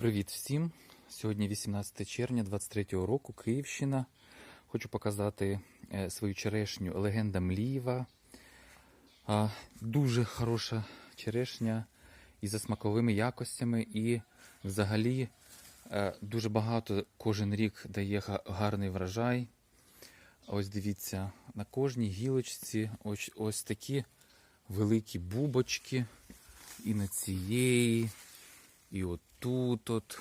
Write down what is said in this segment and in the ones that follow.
Привіт всім! Сьогодні 18 червня 23 року, Київщина. Хочу показати е, свою черешню Легенда Млієва. Дуже хороша черешня і за смаковими якостями, і взагалі е, дуже багато кожен рік дає гарний врожай. Ось дивіться, на кожній гілочці ось, ось такі великі бубочки. І на цієї, і отут. От.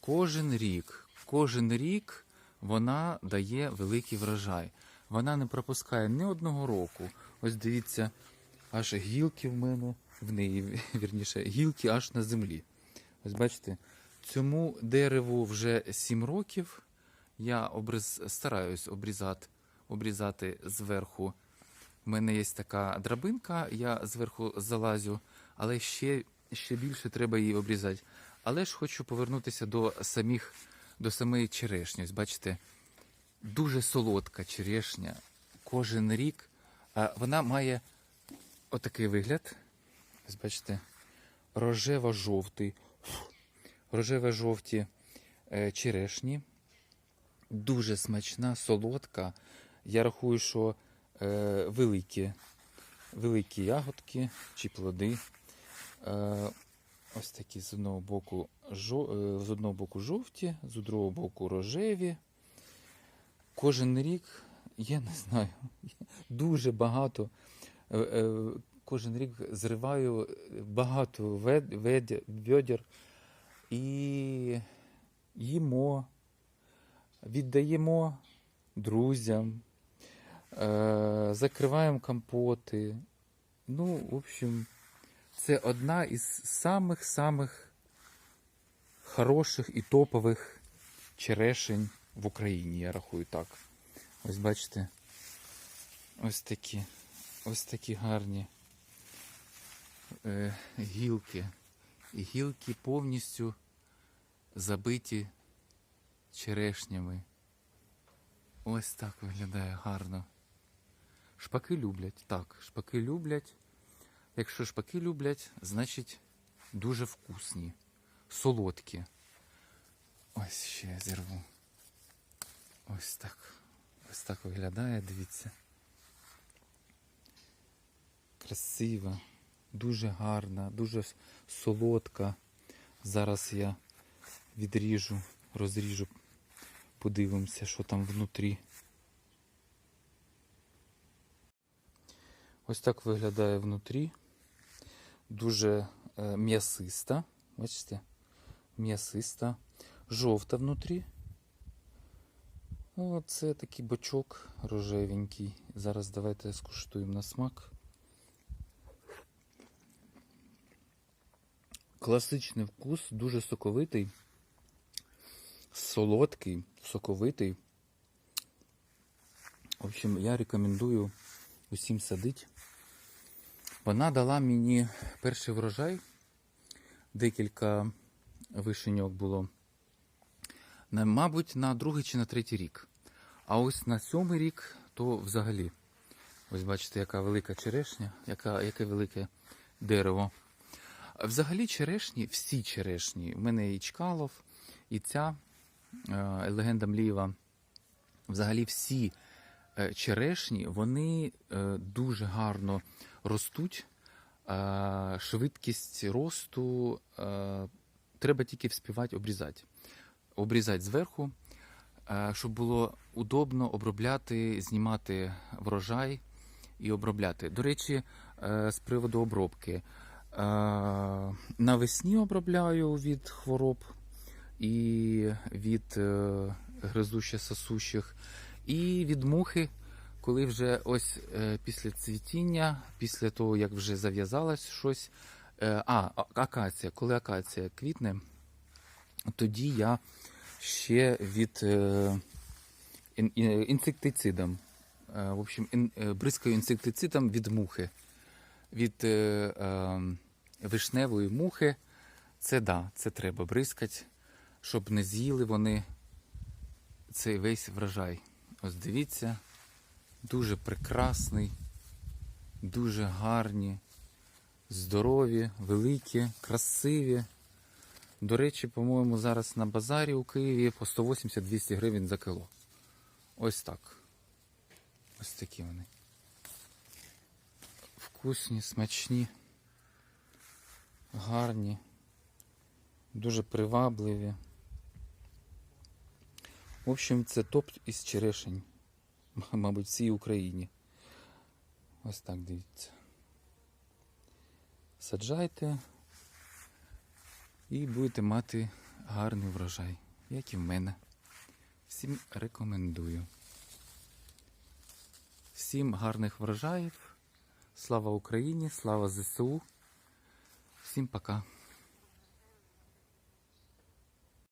Кожен рік, кожен рік вона дає великий врожай. Вона не пропускає ні одного року. Ось дивіться, аж гілки в мене, в неї, вірніше, гілки аж на землі. Ось бачите, цьому дереву вже 7 років. Я обріз, стараюсь обрізати, обрізати зверху. У мене є така драбинка, я зверху залазю, але ще, ще більше треба її обрізати. Але ж хочу повернутися до самих, до самої черешні. Ось бачите, дуже солодка черешня. Кожен рік а, вона має отакий вигляд. Ось бачите, рожево-жовтий, рожево-жовті е, черешні. Дуже смачна, солодка. Я рахую, що е, великі, великі ягодки чи плоди. Е, ось такі з одного боку е, з одного боку жовті, з другого боку рожеві. Кожен рік, я не знаю, дуже багато. е, Кожен рік зриваю багато ведер і їмо, віддаємо друзям, закриваємо компоти. Ну, в общем, це одна із самих-самих хороших і топових черешень в Україні, я рахую так. Ось бачите, ось такі, ось такі гарні е, гілки. І гілки повністю забиті черешнями. Ось так виглядає гарно. Шпаки люблять. Так, шпаки люблять. Якщо шпаки люблять, значить дуже вкусні, солодкі. Ось ще я зірву. Ось так. Ось так виглядає, дивіться. Красива, дуже гарна, дуже солодка. Зараз я відріжу, розріжу, подивимося, що там внутрі. Ось так виглядає внутрі. Дуже е, м'ясиста. Бачите? М'ясиста. Жовта внутрі. Оце такий бочок рожевенький. Зараз давайте скуштуємо на смак. Класичний вкус, дуже соковитий, солодкий, соковитий. В общем, я рекомендую усім садити. Вона дала мені перший врожай. Декілька вишеньок було. Мабуть, на другий чи на третій рік. А ось на сьомий рік то взагалі. Ось бачите, яка велика черешня, яка, яке велике дерево. Взагалі черешні, всі черешні. У мене і Чкалов, і ця е, легенда Млієва. Взагалі всі е, черешні, вони е, дуже гарно ростуть. Швидкість росту треба тільки вспівати обрізати. Обрізати зверху, щоб було удобно обробляти, знімати врожай і обробляти. До речі, е, з приводу обробки. Е, Навесні обробляю від хвороб і від е, гризучих сосущих, і від мухи, коли вже ось е, після цвітіння, після того, як вже зав'язалось щось. е, А, акація, коли акація квітне, тоді я ще від е, ін- ін- інсектицидом. Е, В общем, ін- е, бризкаю інсектицидом від мухи. Від е, е, вишневої мухи. Це да, це треба бризкати, щоб не з'їли вони цей весь врожай. Ось дивіться, дуже прекрасний, дуже гарні, здорові, великі, красиві. До речі, по-моєму, зараз на базарі у Києві по 180-200 гривень за кіло. Ось так. Ось такі вони. Вкусні, смачні, гарні, дуже привабливі. В общем, це топ із черешень. Мабуть, всій Україні. Ось так дивіться. Саджайте і будете мати гарний врожай, як і в мене. Всім рекомендую. Всім гарних врожаїв. Слава Україні, слава ЗСУ. Всім пока.